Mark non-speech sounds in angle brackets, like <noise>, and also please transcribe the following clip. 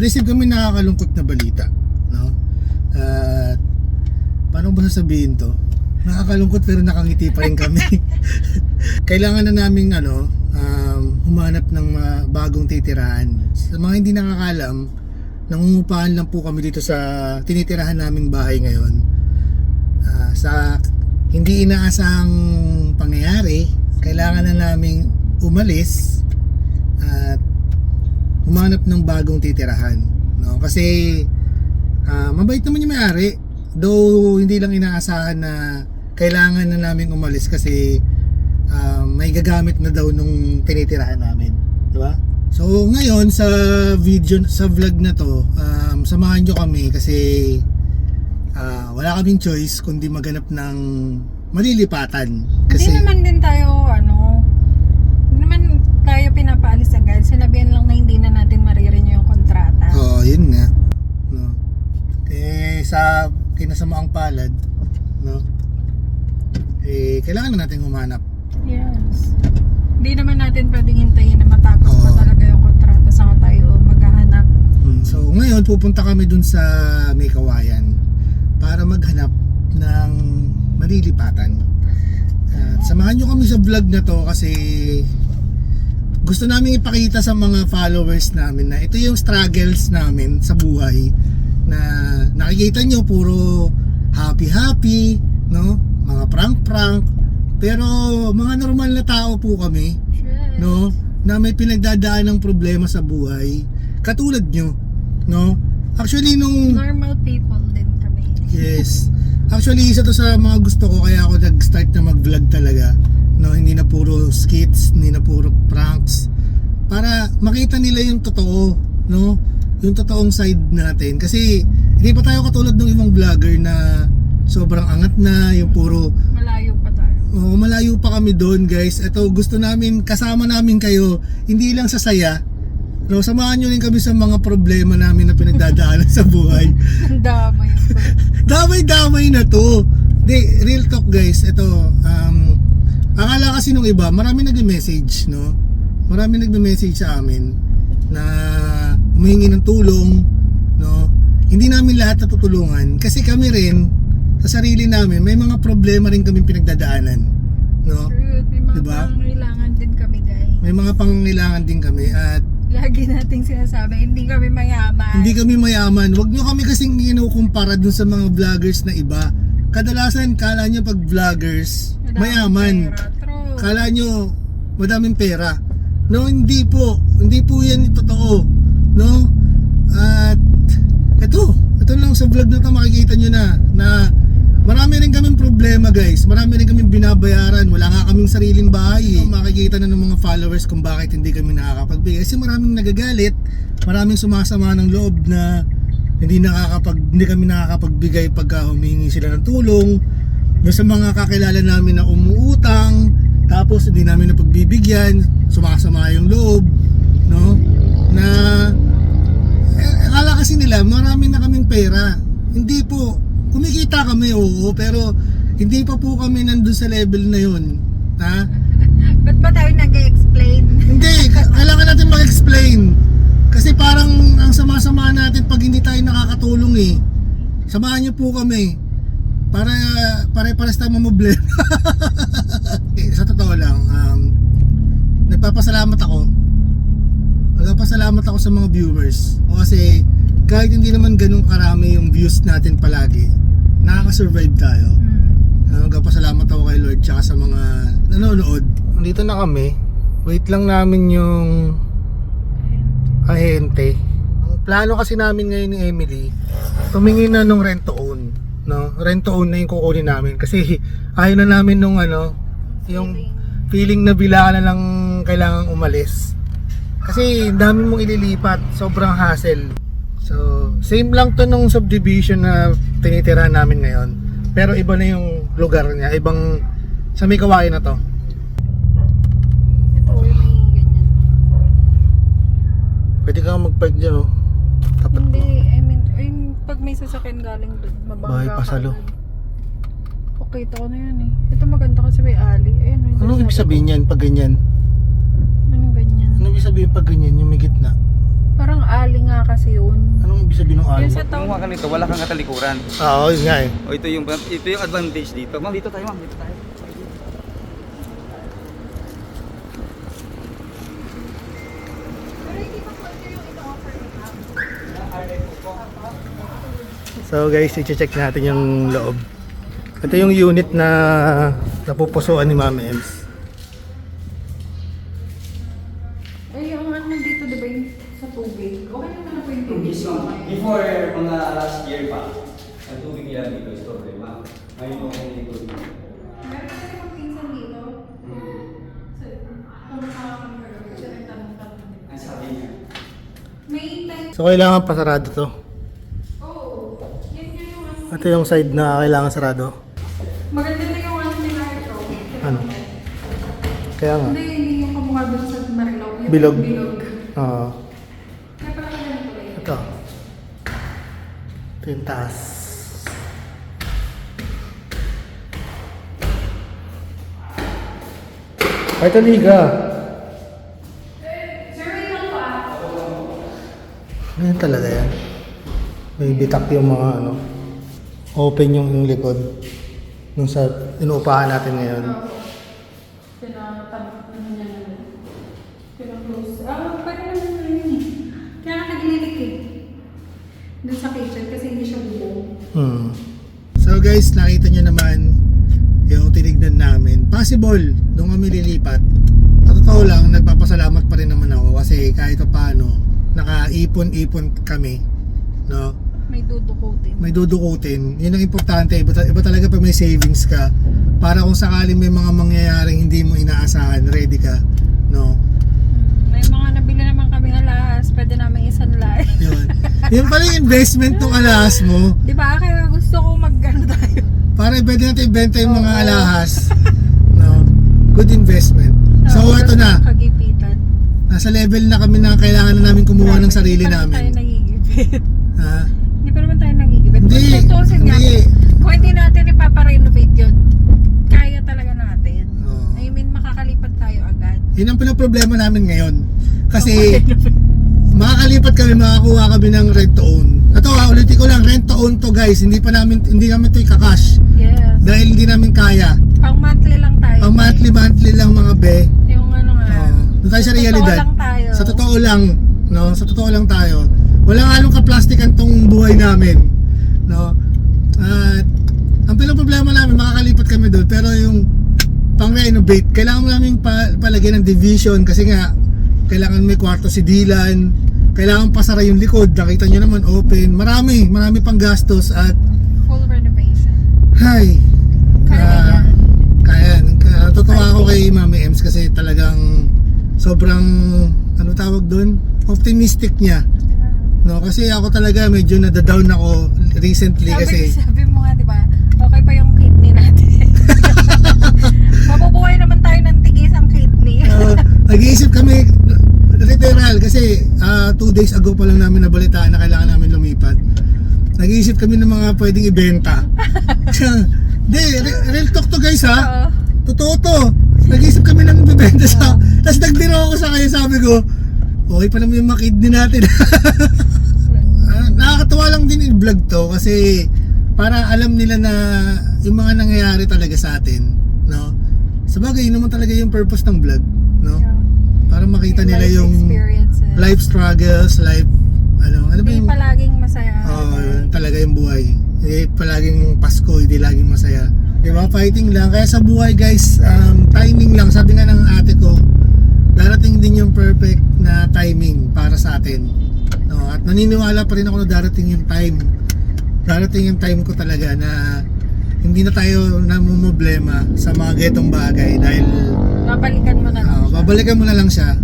receive kami nakakalungkot na balita. No? At paano ba sasabihin to? Nakakalungkot pero nakangiti pa rin kami. <laughs> Kailangan na naming ano, um, humanap ng mga bagong titirahan. Sa mga hindi nakakalam, nangungupahan lang po kami dito sa tinitirahan naming bahay ngayon. Ah, sa hindi inaasahang pangyayari, kailangan na naming umalis at humanap ng bagong titirahan. No? Kasi ah, mabait naman yung may-ari. Though hindi lang inaasahan na kailangan na namin umalis kasi ah, may gagamit na daw nung tinitirahan namin. Di ba? So ngayon sa video sa vlog na to, um, samahan nyo kami kasi ah, wala kaming choice kundi maganap ng malilipatan. Kasi Hindi naman din tayo, ano, yun nga. No. Eh, sa kinasamaang palad, no? Eh, kailangan na natin humanap. Yes. Hindi naman natin pwedeng hintayin na matapos pa Oo. talaga yung kontrata saka tayo maghahanap. Mm, So, ngayon, pupunta kami dun sa may kawayan para maghanap ng malilipatan. At samahan nyo kami sa vlog na to kasi gusto namin ipakita sa mga followers namin na ito yung struggles namin sa buhay na nakikita nyo puro happy happy no? Mga prank prank pero mga normal na tao po kami no? Na may pinagdadaan ng problema sa buhay. Katulad nyo no? Actually nung Normal people din kami. yes. Actually isa to sa mga gusto ko kaya ako nag-start na mag-vlog talaga no hindi na puro skits hindi na puro pranks para makita nila yung totoo no yung totoong side natin kasi hindi pa tayo katulad ng ibang vlogger na sobrang angat na yung puro Malayo pa tayo. Oo, malayo pa kami doon, guys. Ito, gusto namin, kasama namin kayo, hindi lang sa saya. No, samahan nyo rin kami sa mga problema namin na pinagdadaanan sa buhay. <laughs> Ang dama yun. <laughs> Damay-damay na to. Di, real talk guys, ito, nung iba, marami nag-message, no? Marami nagme-message sa amin na humingi ng tulong, no? Hindi namin lahat natutulungan kasi kami rin, sa sarili namin, may mga problema rin kami pinagdadaanan, no? Truth, may mga Diba? pangangailangan din kami, guys. May mga pangangailangan din kami at Lagi nating sinasabi, hindi kami mayaman. Hindi kami mayaman. Huwag nyo kami kasing kinukumpara dun sa mga vloggers na iba. Kadalasan, kala nyo pag vloggers, mayaman. pera. Kala nyo, madaming pera. No, hindi po. Hindi po yan totoo. No? At, ito. Ito lang sa vlog na to makikita nyo na, na marami rin kaming problema guys. Marami rin kaming binabayaran. Wala nga kaming sariling bahay. Eh. Makikita na ng mga followers kung bakit hindi kami nakakapagbigay. Kasi maraming nagagalit. Maraming sumasama ng loob na hindi nakakapag hindi kami nakakapagbigay pagka humingi sila ng tulong doon sa mga kakilala namin na umuutang tapos hindi namin napagbibigyan. Sumasama yung loob no? Na eh, akala kasi nila marami na kaming pera. Hindi po kumikita kami oo pero hindi pa po kami nandun sa level na yun ha? <laughs> Ba't ba tayo nag-explain? hindi ka- kailangan natin mag-explain. Kasi parang ang sama-sama natin pag hindi tayo nakakatulong eh. Samahan niyo po kami. Para pare-pares tayo mamoblema Eh, <laughs> sa totoo lang um, nagpapasalamat ako nagpapasalamat ako sa mga viewers o kasi kahit hindi naman ganun karami yung views natin palagi nakaka-survive tayo. Uh, Nagpapasalamat ako kay Lord tsaka sa mga nanonood. Nandito na kami. Wait lang namin yung ahente. Ang plano kasi namin ngayon ni Emily, tumingin na nung rent to own. No? Rent to own na yung kukunin namin. Kasi <laughs> ayaw na namin nung ano, yung feeling na bila na lang kailangang umalis. Kasi dami mong ililipat, sobrang hassle. So, same lang to nung subdivision na tinitira namin ngayon. Pero iba na yung lugar niya, ibang sa may kawain na to. Ito, may ganyan. Pwede ka mag-park dyan, oh. Tapat Hindi, mo. I mean, ayun, pag may sasakyan galing doon, mabangga Bahay ka pasalo. agad. Ito ko na yan eh. Ito maganda kasi may ali. Ayun, may Anong ibig sabihin yan pag ganyan? Anong ganyan? Anong ibig sabihin pag ganyan, yung may gitna? Parang ali nga kasi yun. ano. Yung sa Kung ka nito, wala kang katalikuran. Oo, yun nga eh. O ito yung ito yung advantage dito. Ma'am, dito tayo, ma'am. Dito tayo. So guys, i-check natin yung loob. Ito yung unit na napupusuan ni Ma'am Ems. Ay, yung ano dito, di ba yung sa tubig? Okay naman na po yung tubig. Yes, ma'am. Before mga last year pa, ang tubig nila dito is problema. Ngayon po kung dito. Meron kasi mga pinsan dito. Sa, kung makakakamagano, siya nagtanong-tanong. Ang sabi niya. May time. So kailangan pasarado to. Oo. Yan yun yung ano. Ito yung side na kailangan sarado. Maganda na yung ano nila ito. Ano? Kaya nga. Hindi, hindi yung kamukha doon sa Marilao. Yung Bilog. Bilog. Oo. Kaya pala ganito eh. ito. Ito yung taas. Ay, ito liga. Sir, wait lang pa. Ganyan talaga yan. May bitak yung mga ano. Open yung, yung likod. Nung sa inuupahan natin ngayon. Pinatabak na niya na. Pina-close. Ah, pwede naman na yun eh. Kaya nga naglilik eh. Doon sa kitchen kasi hindi siya buo. Hmm. So guys, nakita nyo naman yung tinignan namin. Possible, nung kami lilipat, sa totoo lang, nagpapasalamat pa rin naman ako kasi kahit pa paano, nakaipon-ipon kami. No? May dudukutin. May dudukutin. Yun ang importante. Iba, iba talaga pag may savings ka. Para kung sakaling may mga mangyayaring hindi mo inaasahan, ready ka. No? May mga nabili naman kami alas. Pwede namin isanlay. Yun. Yun pala yung investment ng alahas mo. Di ba? Kaya gusto ko mag-ano tayo. Para pwede natin ibenta yung mga Oo. alahas. No? Good investment. So, ito na. Kagipitan. Nasa level na kami na kailangan na namin kumuha ng Grabe, sarili Hindi pa naman tayo namin. nagigipit. Ha? Hindi pa naman tayo nagigipit. Hindi. Kung nga, Yun ang pinaproblema namin ngayon. Kasi <laughs> makakalipat kami, makakuha kami ng rent to own. Ito ha, ulitin ko lang, rent to own to guys. Hindi pa namin, hindi namin ito ikakash. Yes. Dahil hindi namin kaya. Pang monthly lang tayo. Ang monthly monthly lang mga be. Yung ano nga. Oo. doon tayo sa Totoo realidad. lang tayo. Sa totoo lang, no? Sa totoo lang tayo. Walang halong kaplastikan tong buhay namin, no? At ang problema namin makakalipat kami doon pero yung pang-renovate, kailangan namin pa, palagyan ng division kasi nga kailangan may kwarto si Dylan, kailangan pasara yung likod, nakita nyo naman open, marami, marami pang gastos at Full renovation. Hay. Kaya Ah, yan. kaya yan. Kaya totoo ako kay Mami Ems kasi talagang sobrang ano tawag doon? Optimistic niya. No, kasi ako talaga medyo nada-down ako recently kasi literal kasi ah, two days ago pa lang namin nabalitaan na kailangan namin lumipat. Nag-iisip kami ng mga pwedeng ibenta. <laughs> Hindi, re- real talk to guys ha. Oo. Totoo to. Nag-isip kami ng bibenta sa... Tapos nagbiro ako sa kanya, sabi ko, okay pa naman yung mga kidney natin. <laughs> Ah, nakakatuwa lang din yung vlog to kasi para alam nila na yung mga nangyayari talaga sa atin, no? Sa bagay, yun naman talaga yung purpose ng vlog, no? Yeah. Para makita Yung nila yung life struggles, life, ano, ano ba Hindi yung... palaging masaya. Oo, yun talaga yung buhay. Hindi palaging Pasko, hindi laging masaya. Di ba? Fighting lang. Kaya sa buhay guys, um, timing lang. Sabi nga ng ate ko, darating din yung perfect na timing para sa atin. No? At naniniwala pa rin ako na darating yung time. Darating yung time ko talaga na hindi na tayo namumblema sa mga getong bagay dahil Babalikan mo na lang. uh, babalikan mo na lang siya